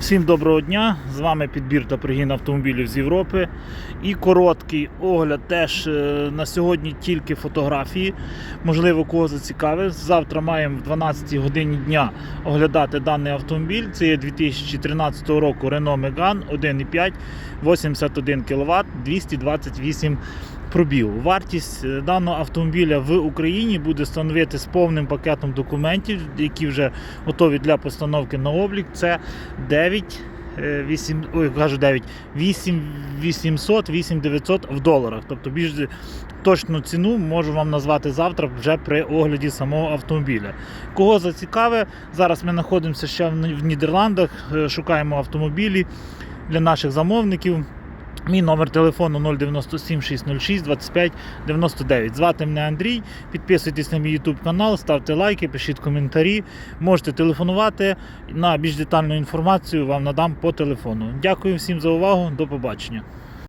Всім доброго дня! З вами підбір та пригін автомобілів з Європи. І короткий огляд теж е, на сьогодні тільки фотографії. Можливо, кого зацікавить. Завтра маємо в 12 годині дня оглядати даний автомобіль. Це є 2013 року Renault Megane 1,5, 81 кВт, 228 пробіг. Вартість е, даного автомобіля в Україні буде становити з повним пакетом документів, які вже готові для постановки на облік. Це 9. е, 8, ой, кажу 9, 8 800, 8 900 в доларах. Тобто більш точну ціну можу вам назвати завтра вже при огляді самого автомобіля. Кого зацікаве, зараз ми знаходимося ще в Нідерландах, е, шукаємо автомобілі для наших замовників. Мій номер телефону 097 606 25 99. Звати мене Андрій. Підписуйтесь на мій YouTube канал, ставте лайки, пишіть коментарі. Можете телефонувати. На більш детальну інформацію вам надам по телефону. Дякую всім за увагу. До побачення.